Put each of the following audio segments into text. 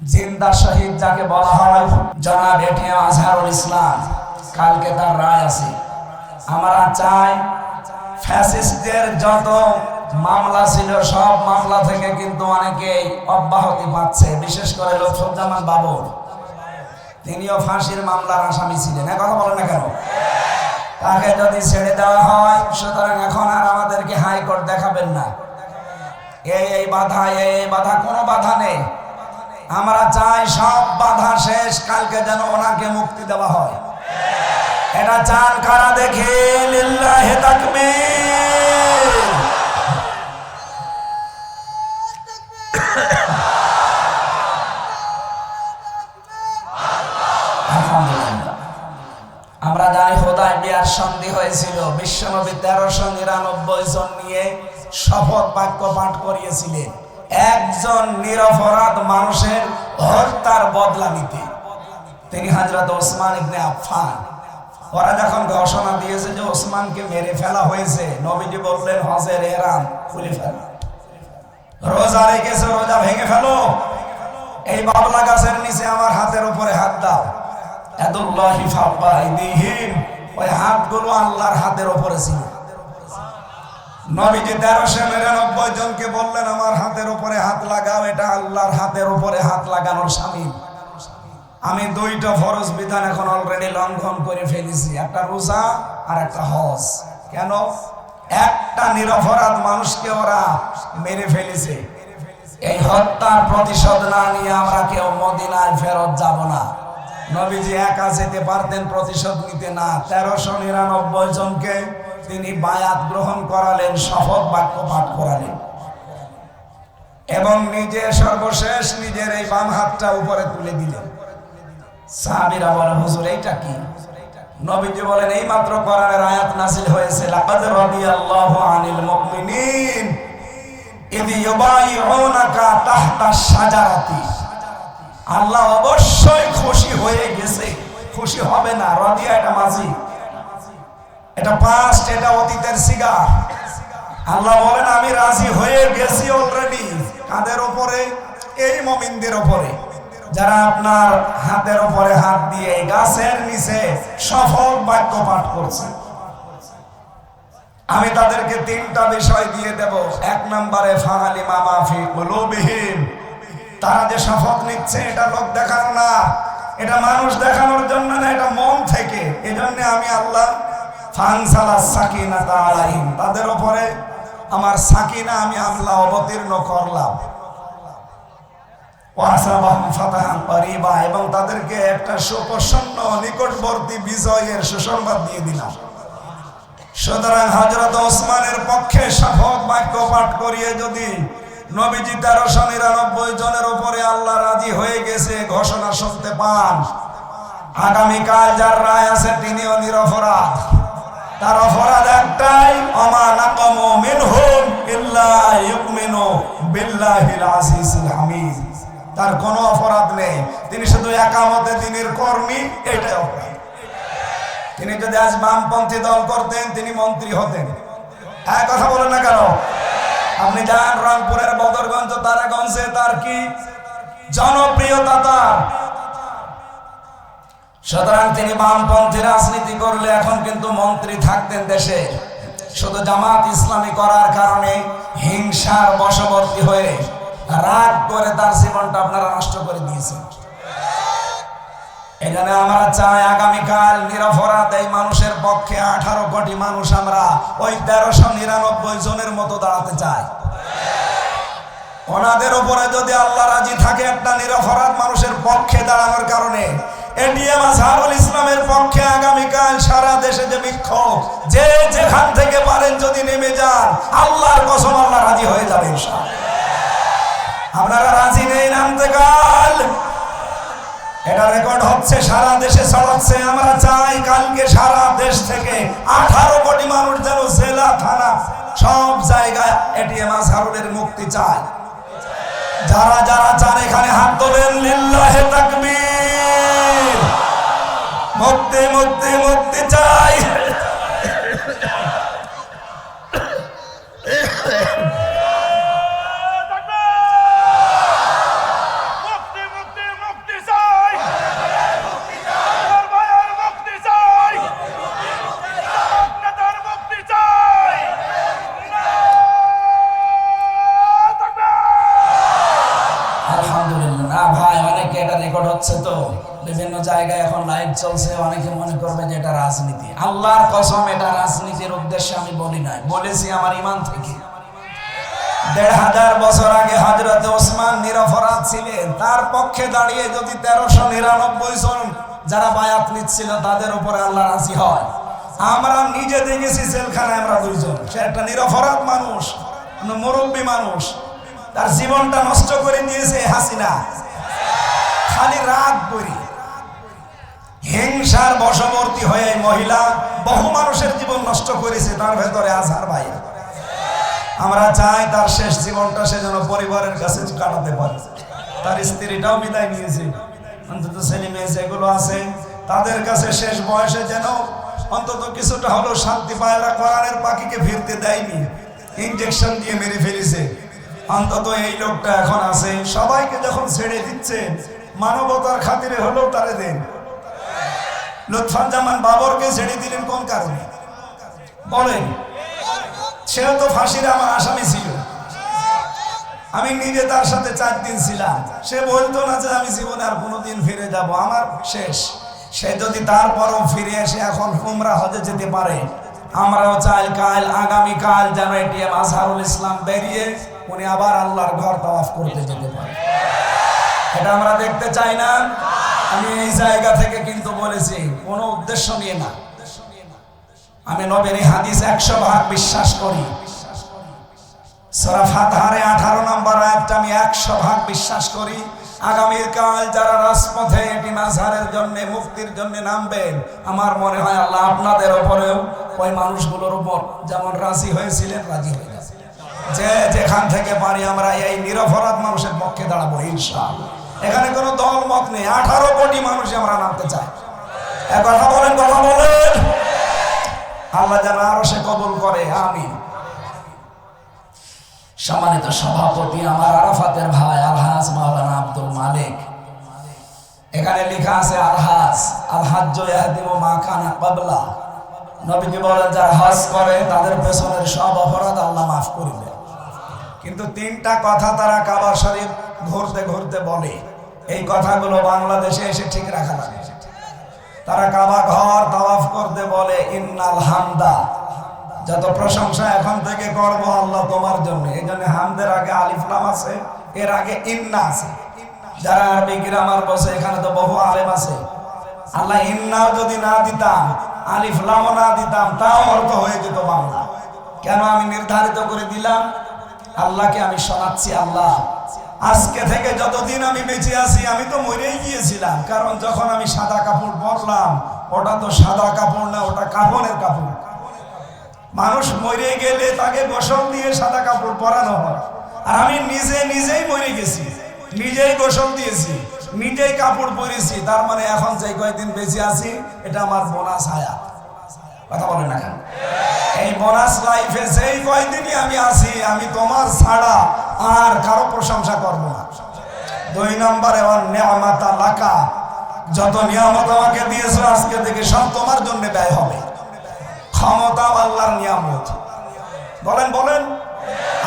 জিন্দা শহীদ যাকে বলা হয় জনাব এটিএম আজহারুল ইসলাম, কালকে তার রায় আছে। আমরা চাই ফ্যাসিস্টদের যত মামলা ছিল, সব মামলা থেকে কিন্তু অনেকেই অব্যাহতি পাচ্ছে, বিশেষ করে লুৎফুজ্জামান বাবর। তিনিও ফাঁসির মামলার আসামি ছিলেন। কথা বলেন না কেন? তাকে যদি ছেড়ে দেওয়া হয়, সুতরাং এখন আর আমাদেরকে হাইকোর্ট দেখাবেন না। এই এই বাধা এই বাধা কোনো বাধা নেই। আমরা চাই সব বাধা শেষ, কালকে যেন ওনাকে মুক্তি দেওয়া হয়। এটা চান কারা দেখে? লিল্লাহে তাকবীর। আমরা জানি হোদায় বিয়ার সন্ধি হয়েছিল, বিশ্বনবী তেরোশো নিরানব্বই জন নিয়ে শপথ বাক্য পাঠ করিয়েছিলেন। একজন নিরপরাধ মানুষের হত্যার বদলা নিতে। তিনি হাজরত ওসমান ইবনে আফফান। ওরা যখন ঘোষণা দিয়েছে যে ওসমানকে মেরে ফেলা হয়েছে, নবীজি বললেন হজের এরাম, খুলে ফেলা। রোজা রেখেছে, রোজা ভেঙে ফেলো। এই বাবলা গাছের নিচে আমার হাতের উপরে হাত দাও। এদুল্লাহি ফাব্বাইদিহিম ওই হাতগুলো আল্লাহর হাতের উপরে ছিল। নবীজি তেরোশো নিরানব্বই জনকে বললেন, আমার হাতের উপরে হাত লাগাও, এটা আল্লাহর হাতের উপরে হাত লাগানোর সামিল আমি দুইটা ফরজ বিধান এখন অলরেডি লঙ্ঘন করে ফেলেছি, একটা রোজা আর একটা হজ। কেন? একটা নিরপরাধ মানুষকে ওরা মেরে ফেলেছে। এই হত্যার প্রতিশোধ না নিয়ে আমরা কেউ মদিনায় ফেরত যাব না। নবীজি একা যেতে পারতেন, প্রতিশোধ নিতে না। তেরোশো নিরানব্বই জনকে তিনি বায়াত গ্রহণ করালেন, শপথ বাক্য পাঠ করালেন। এবং নিজে সর্বশেষ নিজের এই বাম হাতটা উপরে তুলে দিলেন। সাহাবীরা বলে, হুজুর, এইটা কি? নবীজি বলেন, এই মাত্র কোরআনের আয়াত নাযিল হয়েছে। লাকাদ রাদিয়াল্লাহু আনিল মুমিনিন ইদ ইউবাইউনাকা তাহতা আল্লাহ অবশ্যই খুশি হয়ে গেছে। খুশি হবে না। রাদিয়া এটা মাঝি। এটা পাস্ট এটা অতীতের সিগা আল্লাহ বলেন, আমি রাজি হয়ে গেছি অলরেডি কাদের উপরে এই মমিনদের উপরে যারা আপনার হাতের উপরে হাত দিয়ে গাছের নিচে সফল বাক্য পাঠ করছে। আমি তাদেরকে তিনটা বিষয় দিয়ে দেব। এক নম্বরে, ফাহালি মামাফি কুলুবিহীন তারা যে শপথ নিচ্ছে, এটা লোক দেখানো না। এটা মানুষ দেখানোর জন্য না, এটা মন থেকে। এজন্য আমি আল্লাহ ফানসালা সাকিনা তাআলাহিম তাদের উপরে আমার সাকিনা আমি আল্লাহ অবতীর্ণ করলাম। এবং তাদেরকে একটা সুপ্রসন্ন নিকটবর্তী বিজয়ের সুসংবাদ দিয়ে দিলাম। সুতরাং হজরত ওসমানের পক্ষে শপথ বাক্য পাঠ করিয়ে যদি নবীজি তেরোশো নিরানব্বই জনের উপরে আল্লাহ রাজি হয়ে গেছে, ঘোষণা শুনতে পান। আগামীকাল যার রায় আছে তার কোনো অপরাধ নেই। তিনি শুধু একামতে দিনের কর্মী, এটাই অপরাধ। তিনি যদি আজ বামপন্থী দল করতেন, তিনি মন্ত্রী হতেন। হ্যাঁ কথা বলেন না কেন? আপনি যান রংপুরের বদরগঞ্জ, তারাগঞ্জে তার কি জনপ্রিয়তা তার? সুতরাং তিনি বামপন্থী রাজনীতি করলে এখন কিন্তু মন্ত্রী থাকতেন দেশে। শুধু জামাত ইসলামী করার কারণে হিংসার বশবর্তী হয়ে রাগ করে তার জীবনটা আপনারা নষ্ট করে দিয়েছেন। এখানে আমরা চাই আগামীকাল নিরপরাধ এই মানুষের পক্ষে আঠারো কোটি মানুষ আমরা ওই তেরোশো নিরানব্বই জনের মতো দাঁড়াতে চাই। ওনাদের উপরে যদি আল্লাহ রাজি থাকে একটা নিরপরাধ মানুষের পক্ষে দাঁড়ানোর কারণে এটিএম আজহারুল ইসলামের পক্ষে আগামীকাল সারা দেশে যে বিক্ষোভ, যে যেখান থেকে পারেন যদি নেমে যান, আল্লাহর কসম আল্লাহ রাজি হয়ে। আপনারা রাজি নেই নামতে কাল? এটা রেকর্ড হচ্ছে, সারা দেশে ছড়াচ্ছে। আমরা চাই কালকে সারা দেশ থেকে আঠারো কোটি মানুষ যেন জেলা, থানা, সব জায়গায় এটিএম মুক্তি চায়। যারা যারা চান এখানে হাত তোলেন, লিল্লাহে তাকবীর। মুক্তি মুক্তি মুক্তি চাই। চলছে, অনেকে মনে করবে যে এটা রাজনীতি। আল্লাহর কসম, এটা রাজনীতির উদ্দেশ্যে আমি বলি নাই, বলেছি আমার ইমান থেকে। দেড় হাজার বছর আগে ওসমান নিরপরাধ ছিলেন, তার পক্ষে দাঁড়িয়ে যদি তেরোশো নিরানব্বই জন যারা বায়াত নিচ্ছিল, তাদের উপরে আল্লাহ রাজি হয়। আমরা নিজে দেখেছি আমরা দুইজন, সে একটা নিরপরাধ মানুষ মুরব্বী মানুষ। তার জীবনটা নষ্ট করে দিয়েছে হাসিনা। খালি রাগ করি। হিংসার বশবর্তী হয়ে মহিলা বহু মানুষের জীবন নষ্ট করেছে, তার ভেতরে আজহার ভাই। আমরা চাই তার শেষ জীবনটা সে যেন পরিবারের কাছে কাটাতে পারে। তার স্ত্রীটাও বিদায় নিয়েছে। অন্তত ছেলে মেয়ে যেগুলো আছে, তাদের কাছে শেষ বয়সে যেন অন্তত কিছুটা হলেও শান্তি পায় না কোরআনের পাখিকে ফিরতে দেয়নি। ইঞ্জেকশন দিয়ে মেরে ফেলেছে। অন্তত এই লোকটা এখন আছে। সবাইকে যখন ছেড়ে দিচ্ছে, মানবতার খাতিরে হলেও তারে দেন। লুৎফাজ্জামান বাবরকে ছেড়ে দিলেন কোন কারণে? বলেন সেও তো ফাঁসির আমার আসামি ছিল। আমি নিজে তার সাথে চার দিন ছিলাম। সে বলতো না যে আমি জীবনে আর কোনোদিন ফিরে যাব, আমার শেষ। সে যদি তারপরও ফিরে এসে এখন কুমরা হজে যেতে পারে, আমরাও চাই কাল আগামী কাল যেন এটিএম আজহারুল ইসলাম বেরিয়ে উনি আবার আল্লাহর ঘর তাওয়াফ করতে যেতে পারে। এটা আমরা দেখতে চাই না। আমি এই জায়গা থেকে কিন্তু বলেছি কোনো উদ্দেশ্য নিয়ে না। আমি নবের হাদিস একশো ভাগ বিশ্বাস করি। সরাফাত হারে আঠারো নম্বর আয়াতটা আমি একশো ভাগ বিশ্বাস করি। আগামীর যারা রাজপথে এটি মাঝারের জন্য, মুক্তির জন্য নামবেন, আমার মনে হয় আল্লাহ আপনাদের ওপরেও ওই মানুষগুলোর উপর যেমন রাজি হয়েছিলেন, রাজি হয়ে যে যেখান থেকে পারি আমরা এই নিরপরাধ মানুষের পক্ষে দাঁড়াবো, ইনশাআল্লাহ। এখানে কোনো দল মত নেই। আঠারো কোটি মানুষ আমরা নামতে চাই। কথা বলেন কথা বলেন। আল্লাহ যেন আরও সে কবুল করে, আমিন। সম্মানিত সভাপতি আমার আরাফাতের ভাই আলহাজ মাওলানা আব্দুল মালিক। এখানে লেখা আছে, আলহাজ আলহাজ মা বলেন, যারা করে, তাদের পেছনের সব অপরাধ আল্লাহ মাফ করিবে। কিন্তু তিনটা কথা তারা কাবা শরীফ ঘুরতে ঘুরতে বলে। এই কথাগুলো বাংলাদেশে এসে ঠিক রাখা লাগে। তারা কাবা ঘর তাওয়াফ করতে বলে, ইন্নাল হামদা। যত প্রশংসা এখন থেকে করব আল্লাহ তোমার জন্য। এই জন্য হামদের আগে আলিফলাম আছে, এর আগে ইন্না আছে। যারা আরবি গ্রামার বসে, এখানে তো বহু আলেম আছে। আল্লাহ ইন্নাও যদি না দিতাম আলিফলামও না দিতাম, তাও অর্থ হয়ে যেত বাংলা। কেন আমি নির্ধারিত করে দিলাম? আল্লাহকে আমি শোনাচ্ছি, আল্লাহ। আজকে থেকে যতদিন আমি বেঁচে আছি, আমি তো মরেই গিয়েছিলাম। কারণ যখন আমি সাদা কাপড় পরলাম, ওটা তো সাদা কাপড় না, ওটা কাপড়ের কাপড়। মানুষ মরে গেলে তাকে গোসল দিয়ে সাদা কাপড় পরানো হয়। আর আমি নিজে নিজেই মরে গেছি। নিজেই গোসল দিয়েছি, নিজেই কাপড় পরেছি। তার মানে এখন যে কয়েকদিন বেঁচে আছি, এটা আমার বোনাস হায়া কথা বলে না কেন? এই বোনাস লাইফে যেই কয়দিনই আমি আছি, আমি তোমার ছাড়া আর কারও প্রশংসা করব না। দুই নম্বরে নেয়ামাতা লাকা যত নিয়ামত আমাকে দিয়েছ আজকে থেকে সব তোমার জন্য ব্যয় হবে। ক্ষমতা আল্লাহর নিয়ামত। বলেন বলেন।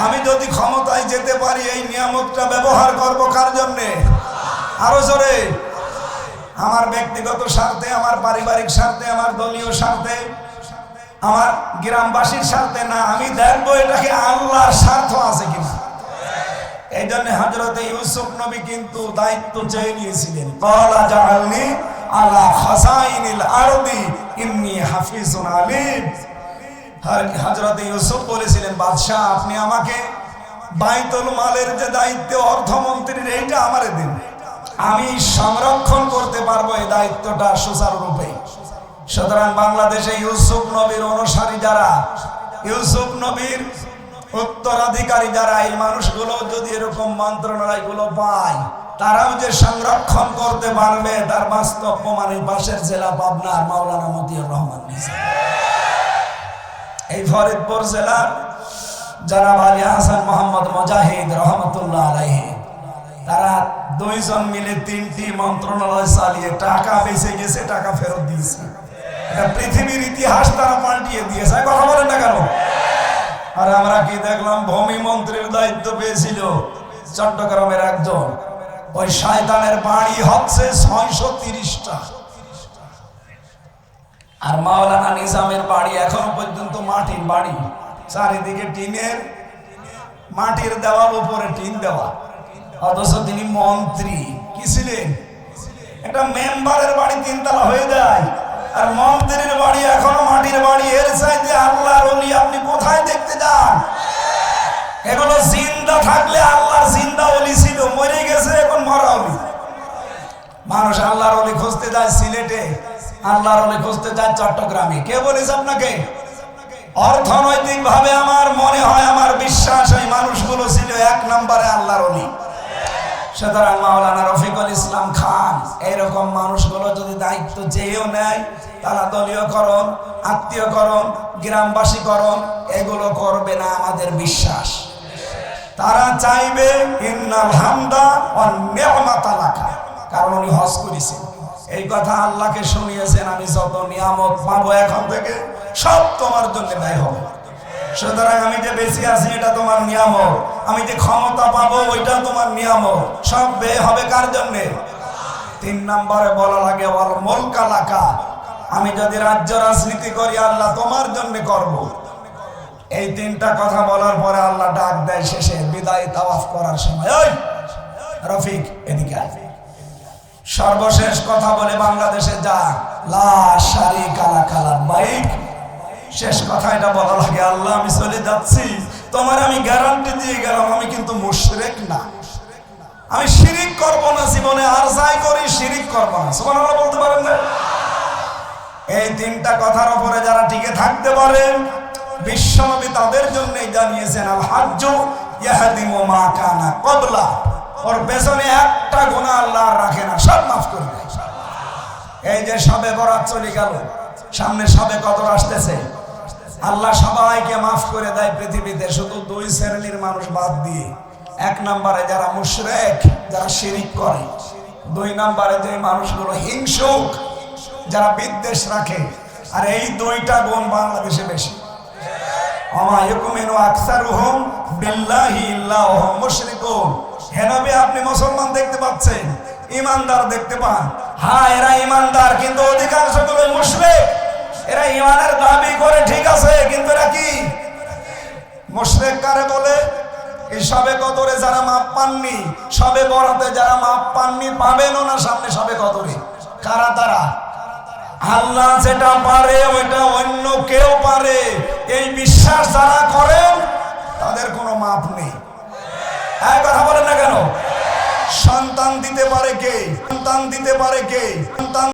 আমি যদি ক্ষমতায় যেতে পারি, এই নিয়ামতটা ব্যবহার করব কার জন্যে? আরও জোরে। আমার ব্যক্তিগত স্বার্থে, আমার পারিবারিক স্বার্থে, আমার দলীয় স্বার্থে, আমার গ্রামবাসীর স্বার্থে না, আমি ইউসুফ নবী কিন্তু দায়িত্ব চেয়ে নিয়েছিলেন। আলা খাসাইনিল আরদি, ইন্নি হাফিজুন আলিম। হজরত ইউসুফ বলেছিলেন আপনি আমাকে বাইতুল মালের যে দায়িত্ব অর্থমন্ত্রীর এইটা আমারে দিন। আমি সংরক্ষণ করতে পারব এই দায়িত্বটা সুচারুরূপে। সুতরাং বাংলাদেশে ইউসুফ নবীর অনুসারী যারা, ইউসুফ নবীর উত্তরাধিকারী যারা এই মানুষগুলো যদি এরকম মন্ত্রণালয়গুলো পায়, তারাও যে সংরক্ষণ করতে পারবে, তার বাস্তব প্রমাণ পাশের জেলা পাবনার মাওলানা মতিউর রহমান এই ফরিদপুর জেলার জনাব আলী হাসান মোহাম্মদ মুজাহিদ রহমতুল্লাহ আলাইহি। তারা দুইজন মিলে তিনটি মন্ত্রণালয় চালিয়ে টাকা বেঁচে গেছে, টাকা ফেরত দিয়েছে। পৃথিবীর ইতিহাস তারা পাল্টিয়ে দিয়েছে। কথা বলেন না কেন? আর আমরা কি দেখলাম? ভূমি মন্ত্রীর দায়িত্ব পেয়েছিল চট্টগ্রামের একজন। ওই শয়তানের বাড়ি হচ্ছে ছয়শো তিরিশটা। আর মাওলানা নিজামের বাড়ি এখনও পর্যন্ত মাটির বাড়ি চারিদিকে টিনের, মাটির দেওয়াল উপরে টিন দেওয়া। অথচ তিনি মন্ত্রী। কি ছিলেন? একটা মেম্বারের বাড়ি তিনতলা হয়ে যায়। আর মন্ত্রীর বাড়ি এখনও মাটির বাড়ি। এর চাইতে আল্লাহর অলি আপনি কোথায় দেখতে যান? এগুলো জিন্দা থাকলে আল্লাহর জিন্দা অলি ছিল, মরে গেছে এখন মরা অলি মানুষ আল্লাহর অলি খুঁজতে যায় সিলেটে, আল্লাহর অলি খুঁজতে যায় চট্টগ্রামে। কে বলেছে আপনাকে? অর্থনৈতিক ভাবে আমার মনে হয়, আমার বিশ্বাস ওই মানুষগুলো ছিল এক নম্বরে আল্লাহর অলি সুতরাং মাওলানা রফিকুল ইসলাম খান এইরকম মানুষগুলো যদি দায়িত্ব চেয়েও নেয়, তারা দলীয়করণ আত্মীয়করণ গ্রামবাসীকরণ এগুলো করবে না আমাদের বিশ্বাস। তারা চাইবে, ইন্নাল হামদা লাখা কারণ উনি হজ করেছেন। এই কথা আল্লাহকে শুনিয়েছেন, আমি যত নিয়ামত পাবো এখন থেকে, সব তোমার জন্য ব্যয় হবে। সুতরাং আমি যে বেশি আছি, এটা তোমার নিয়ামক আমি যে ক্ষমতা পাবো, ওইটা তোমার নিয়ামক সব ব্যয় হবে কার জন্য? তিন নম্বরে বলা লাগে বল মলকা লাকা। আমি যদি রাজ্য রাজনীতি করি, আল্লাহ তোমার জন্য করব। এই তিনটা কথা বলার পরে আল্লাহ ডাক দেয় শেষে, বিদায় তাওয়াফ করার সময়। ওই রফিক, এদিকে। সর্বশেষ কথা বলে বাংলাদেশে যা, লা শারি কালা কালা বাইক শেষ কথা এটা বলা লাগে আল্লাহ, আমি চলে যাচ্ছি। তোমার আমি গ্যারান্টি দিয়ে গেলাম, আমি কিন্তু মুশরেক না। আমি শিরিক করব না জীবনে, আর যাই করি শিরিক করব না। সুবহানাল্লাহ বলতে পারেন না? এই তিনটা কথার উপরে যারা টিকে থাকতে পারেন বিশ্বনবী তাদের জন্যই জানিয়েছেন আল হাজ্জু ইয়াহদিমু মা কানা কবলা ওর পেছনে একটা গুনাহ আল্লাহ রাখে না, সব মাফ করে দেয়। এই যে সবে বরাত চলে গেল সামনে সবে কদর আসতেছে। আল্লাহ সবাইকে মাফ করে দেয় পৃথিবীতে, শুধু দুই শ্রেণির মানুষ বাদ দিয়ে। এক নম্বরে যারা মুশরেক, যারা শিরিক করে। দুই নম্বরে যে মানুষগুলো হিংসুক, যারা বিদ্বেষ রাখে। আর এই দুইটা গুণ বাংলাদেশে বেশি। আপনি মুসলমান দেখতে পাচ্ছেন, ইমানদার দেখতে পান। হ্যাঁ এরা ইমানদার, কিন্তু অধিকাংশগুলো মুশরিক। এরা ইমানের দাবি করে ঠিক আছে, কিন্তু এরা কি? মুশরিক কারে বলে সবে কদরে যারা মাপ পাননি, সবে বরাতে যারা মাপ পাননি পাবেন না সামনে সবে কদরে। কারা তারা? আল্লাহ যেটা পারে, ওইটা অন্য কেউ পারে। এই বিশ্বাস যারা করেন, তাদের কোনো মাপ নেই। এক কথা বলেন না কেন? সন্তান দিতে পারে কে? সন্তান দিতে পারে কে? সন্তান